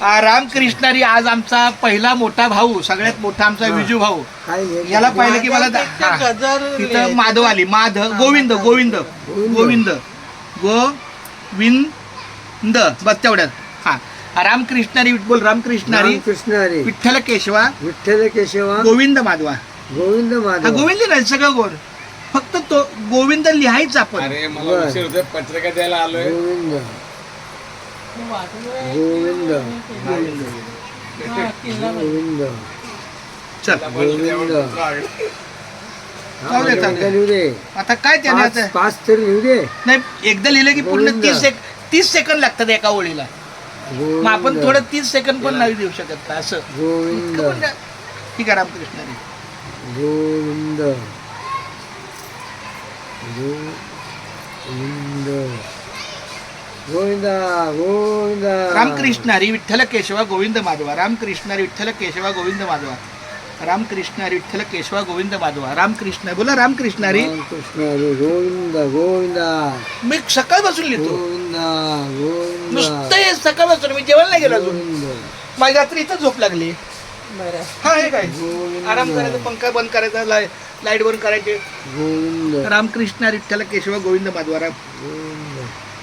आ, रामकृष्णारी आज आमचा पहिला मोठा भाऊ सगळ्यात मोठा आमचा विजू भाऊ? याला पाहिलं की मला हा. तिथं. माधव आली. माधव गोविंद गोविंद. गोविंद. गोविंद. बस तेवढ्यात. हा. रामकृष्णारी बोल रामकृष्णारी. रामकृष्ण हरी विठ्ठल केशवा विठ्ठल केशवा गोविंद माधवा. गोविंद माधव. गोविंद नाही सगळं गोड. फक्त तो गोविंद लिहायचा आपण अरे मला बर. उशीर होतोय. पत्रिका द्यायला आलोय. गोविंद. गोविंद. गोविंद लिहू दे आता काय त्याने पाच तरी लिहू दे. नाही एकदा लिहिलं की पूर्ण. तीस सेक तीस सेकंद लागतात एका ओळीला. मग आपण थोडं तीस सेकंद पण नाही देऊ शकत का असं? गोविंद. नाही. ठीक आहे रामकृष्णारी गोविंद. गोविंद गोविंदा गोविंदा. रामकृष्णारी विठ्ठल केशवा गोविंद माधवा. रामकृष्णारी विठ्ठल केशवा गोविंद माधवा. रामकृष्णारी विठ्ठल केशवा गोविंद माधवा. रामकृष्ण बोला रामकृष्णारी रामकृष्ण हरी गोविंद गोविंदा. मी सकाळपासून लिहितो. गोविंदा गोविंदा. नुसतं हे सकाळपासून मी जेवण नाही गेलो अजून. गोविंद. माझी रात्री इथं झोप लागली. बरं. हा हे काय? गोविंद. आराम करायचा पंखा बंद करायचा लाइट बंद करायचे. गोविंद. रामकृष्ण विठ्ठल केशव गोविंद माधवा. राम गोविंद.